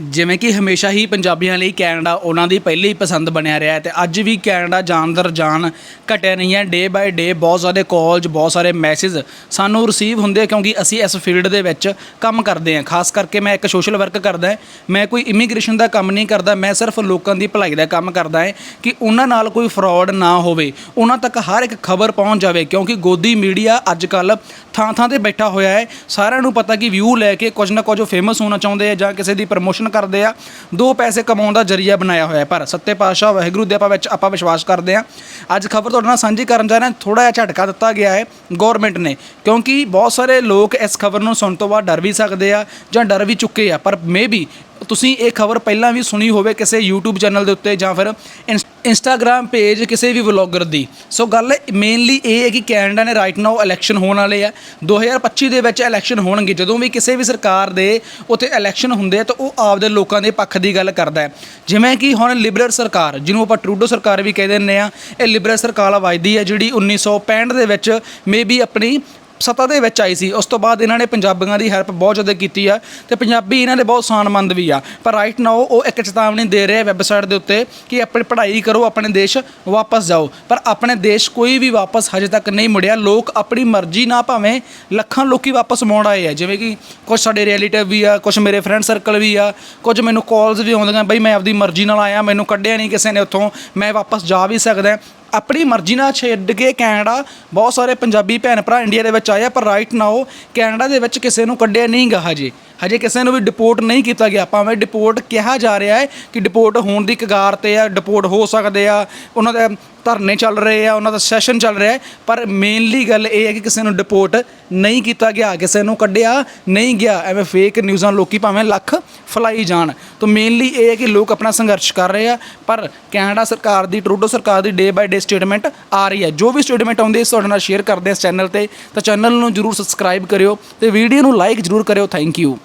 ਜਿਵੇਂ ਕਿ ਹਮੇਸ਼ਾ ਹੀ ਪੰਜਾਬੀਆਂ ਲਈ ਕੈਨੇਡਾ ਉਹਨਾਂ ਦੀ ਪਹਿਲੀ ਪਸੰਦ ਬਣਿਆ ਰਿਹਾ ਹੈ ਤੇ ਅੱਜ ਵੀ ਕੈਨੇਡਾ ਜਾਣ ਦਰ ਜਾਣ ਘਟਿਆ ਨਹੀਂ ਹੈ। ਡੇ ਬਾਏ ਡੇ ਬਹੁਤ ਸਾਰੇ ਕਾਲਜ ਬਹੁਤ ਸਾਰੇ ਮੈਸੇਜ ਸਾਨੂੰ ਰਿਸੀਵ ਹੁੰਦੇ ਆ ਕਿਉਂਕਿ ਅਸੀਂ ਇਸ ਫੀਲਡ ਦੇ ਵਿੱਚ ਕੰਮ ਕਰਦੇ ਹਾਂ। ਖਾਸ ਕਰਕੇ ਮੈਂ ਇੱਕ ਸੋਸ਼ਲ ਵਰਕ ਕਰਦਾ ਮੈਂ ਕੋਈ ਇਮੀਗ੍ਰੇਸ਼ਨ ਦਾ ਕੰਮ ਨਹੀਂ ਕਰਦਾ, ਮੈਂ ਸਿਰਫ ਲੋਕਾਂ ਦੀ ਭਲਾਈ ਦਾ ਕੰਮ ਕਰਦਾ ਹਾਂ ਕਿ ਉਹਨਾਂ ਨਾਲ ਕੋਈ ਫਰਾਡ ਨਾ ਹੋਵੇ। ਉਹਨਾਂ ਤੱਕ ਹਰ ਇੱਕ ਖਬਰ ਪਹੁੰਚ ਜਾਵੇ ਕਿਉਂਕਿ ਗੋਦੀ ਮੀਡੀਆ ਅੱਜ ਕੱਲ ਥਾਂ ਥਾਂ ਤੇ ਬੈਠਾ ਹੋਇਆ ਹੈ। ਸਾਰਿਆਂ ਨੂੰ ਪਤਾ ਕਿ ਵਿਊ ਲੈ ਕੇ ਕੁਝ ਨਾ ਕੁਝ ਫੇਮਸ ਹੋਣਾ ਚਾਹੁੰਦੇ ਆ ਜਾਂ ਕਿਸੇ ਦੀ ਪ੍ਰਮੋਸ਼ਨ ਕਰਦੇ ਆ। ਦੋ ਪੈਸੇ ਕਮਾਉਣ ਦਾ ਜ਼ਰੀਆ ਬਣਾਇਆ ਹੋਇਆ ਪਰ ਸੱਤੇ ਪਾਤਸ਼ਾਹ ਵਾਹਿਗੁਰੂ ਦੇ ਆਪਾਂ ਵਿੱਚ ਆਪਾਂ ਵਿਸ਼ਵਾਸ ਕਰਦੇ ਆ। ਅੱਜ ਖਬਰ ਤੁਹਾਡੇ ਨਾਲ ਸਾਂਝੀ ਕਰਨ ਜਾ ਰਹੇ ਹਾਂ ਥੋੜਾ ਜਿਹਾ ਝਟਕਾ ਦਿੱਤਾ ਗਿਆ ਹੈ ਗਵਰਨਮੈਂਟ ਨੇ। ਕਿਉਂਕਿ ਬਹੁਤ ਸਾਰੇ ਲੋਕ ਇਸ ਖਬਰ ਨੂੰ ਸੁਣਨ ਤੋਂ ਬਾਅਦ ਡਰ ਵੀ ਸਕਦੇ ਆ ਜਾਂ ਡਰ ਵੀ ਚੁੱਕੇ ਆ, ਪਰ ਮੇਬੀ ਤੁਸੀਂ ਇਹ ਖਬਰ ਪਹਿਲਾਂ ਵੀ ਸੁਣੀ ਹੋਵੇ ਕਿਸੇ YouTube ਚੈਨਲ ਦੇ ਉੱਤੇ ਜਾਂ ਫਿਰ ਇੰਸਟਾਗ੍ਰam ਪੇਜ ਕਿਸੇ ਵੀ ਵਲੌਗਰ ਦੀ। ਸੋ ਗੱਲ ਮੇਨਲੀ ਇਹ ਹੈ ਕਿ ਕੈਨੇਡਾ ਨੇ ਰਾਈਟ ਨਾਓ ਇਲੈਕਸ਼ਨ ਹੋਣ ਵਾਲੇ ਆ। 2025 ਦੇ ਵਿੱਚ ਇਲੈਕਸ਼ਨ ਹੋਣਗੇ। ਜਦੋਂ ਵੀ ਕਿਸੇ ਵੀ ਸਰਕਾਰ ਦੇ ਉੱਥੇ ਇਲੈਕਸ਼ਨ ਹੁੰਦੇ ਆ, ਤਾਂ ਉਹ ਆਪਦੇ ਲੋਕਾਂ ਦੇ ਪੱਖ ਦੀ ਗੱਲ ਕਰਦਾ ਹੈ। ਜਿਵੇਂ ਕਿ ਹੁਣ ਲਿਬਰਲ ਸਰਕਾਰ, ਜਿਹਨੂੰ ਆਪਾਂ ਟਰੂਡੋ ਸਰਕਾਰ ਵੀ ਕਹਿ ਦਿੰਦੇ ਆ ਇਹ ਲਿਬਰਲ ਸਰਕਾਰ ਵਜਦੀ ਹੈ ਜਿਹੜੀ 1965 ਦੇ ਵਿੱਚ ਮੇਬੀ ਆਪਣੀ ਸੱਤਾ ਦੇ ਵਿੱਚ ਆਈ ਸੀ, ਉਸ ਤੋਂ ਬਾਅਦ ਇਹਨਾਂ ਨੇ ਪੰਜਾਬੀਆਂ ਦੀ ਹੈਲਪ ਬਹੁਤ ਜ਼ਿਆਦਾ ਕੀਤੀ ਆ ਤੇ ਪੰਜਾਬੀ ਇਹਨਾਂ ਦੇ ਬਹੁਤ ਸਾਨਮੰਦ ਵੀ ਆ। ਪਰ ਰਾਈਟ ਨਾਓ ਉਹ ਇੱਕ ਚੇਤਾਵਨੀ ਦੇ ਰਹੇ ਵੈਬਸਾਈਟ ਦੇ ਉੱਤੇ ਕਿ ਆਪਣੀ ਪੜ੍ਹਾਈ ਕਰੋ, ਆਪਣੇ ਦੇਸ਼ ਵਾਪਸ ਜਾਓ। ਪਰ ਆਪਣੇ ਦੇਸ਼ ਕੋਈ ਵੀ ਵਾਪਸ ਹਜੇ ਤੱਕ ਨਹੀਂ ਮੁੜਿਆ। ਲੋਕ ਆਪਣੀ ਮਰਜ਼ੀ ਨਾਲ ਭਾਵੇਂ ਲੱਖਾਂ ਲੋਕੀ ਵਾਪਸ ਮੋੜ ਆਏ ਆ। ਜਿਵੇਂ ਕਿ ਕੁਝ ਸਾਡੇ ਰਿਲੇਟਿਵ ਵੀ ਆ ਕੁਝ ਮੇਰੇ ਫਰੈਂਡ ਸਰਕਲ ਵੀ ਆ ਕੁਝ ਮੈਨੂੰ ਕਾਲਸ ਵੀ ਆਉਂਦੀਆਂ, ਬਈ ਮੈਂ ਆਪਦੀ ਮਰਜ਼ੀ ਨਾਲ ਆਇਆ, ਮੈਨੂੰ ਕੱਢਿਆ ਨਹੀਂ ਕਿਸੇ ਨੇ ਉੱਥੋਂ, ਮੈਂ ਵਾਪਸ ਜਾ ਵੀ ਸਕਦਾ। ਆਪਣੀ ਮਰਜ਼ੀ ਨਾਲ ਛੱਡ ਕੇ ਕੈਨੇਡਾ, ਬਹੁਤ ਸਾਰੇ ਪੰਜਾਬੀ ਭੈਣ ਭਰਾ ਇੰਡੀਆ ਦੇ ਵਿੱਚ ਆਏ ਆ, ਪਰ ਰਾਈਟ ਨਾਓ ਕੈਨੇਡਾ ਦੇ ਵਿੱਚ ਕਿਸੇ ਨੂੰ ਕੱਢਿਆ ਨਹੀਂ ਗਾ ਹਜੇ। ਹਜੇ ਕਿਸੇ ਨੂੰ ਵੀ ਡਿਪੋਰਟ ਨਹੀਂ ਕੀਤਾ ਗਿਆ। ਭਾਵੇਂ ਡਿਪੋਰਟ ਕਿਹਾ ਜਾ ਰਿਹਾ ਹੈ ਕਿ ਡਿਪੋਰਟ ਹੋਣ ਦੀ ਕਗਾਰ ਤੇ ਆ ਡਿਪੋਰਟ ਹੋ ਸਕਦੇ ਆ, ਉਹਨਾਂ ਦੇ ਧਰਨੇ ਚੱਲ ਰਹੇ ਆ, ਉਹਨਾਂ ਦਾ ਸੈਸ਼ਨ ਚੱਲ ਰਿਹਾ ਹੈ, ਪਰ ਮੇਨਲੀ ਗੱਲ ਇਹ ਹੈ ਕਿ ਕਿਸੇ ਨੂੰ ਡਿਪੋਰਟ ਨਹੀਂ ਕੀਤਾ ਗਿਆ, ਕਿਸੇ ਨੂੰ ਕੱਢਿਆ ਨਹੀਂ ਗਿਆ। ਐਵੇਂ ਫੇਕ ਨਿਊਜ਼ਾਂ ਲੋਕੀ ਭਾਵੇਂ ਲੱਖ ਫਲਾਈ ਜਾਣ। ਤਾਂ ਮੇਨਲੀ ਇਹ ਹੈ ਕਿ ਲੋਕ ਆਪਣਾ ਸੰਘਰਸ਼ ਕਰ ਰਹੇ ਆ, ਪਰ ਕੈਨੇਡਾ ਸਰਕਾਰ ਦੀ, ਟਰੂਡੋ ਸਰਕਾਰ ਦੀ ਡੇ ਬਾਏ ਡੇ ਸਟੇਟਮੈਂਟ ਆ ਰਹੀ ਹੈ। ਜੋ ਵੀ ਸਟੇਟਮੈਂਟ ਆਉਂਦੀ ਹੈ ਤੁਹਾਡੇ ਨਾਲ ਸ਼ੇਅਰ ਕਰਦੇ ਹਾਂ ਇਸ ਚੈਨਲ ਤੇ। ਤਾਂ ਚੈਨਲ ਨੂੰ ਜਰੂਰ ਸਬਸਕ੍ਰਾਈਬ ਕਰਿਓ ਤੇ ਵੀਡੀਓ ਨੂੰ ਲਾਈਕ ਜਰੂਰ ਕਰਿਓ। Thank you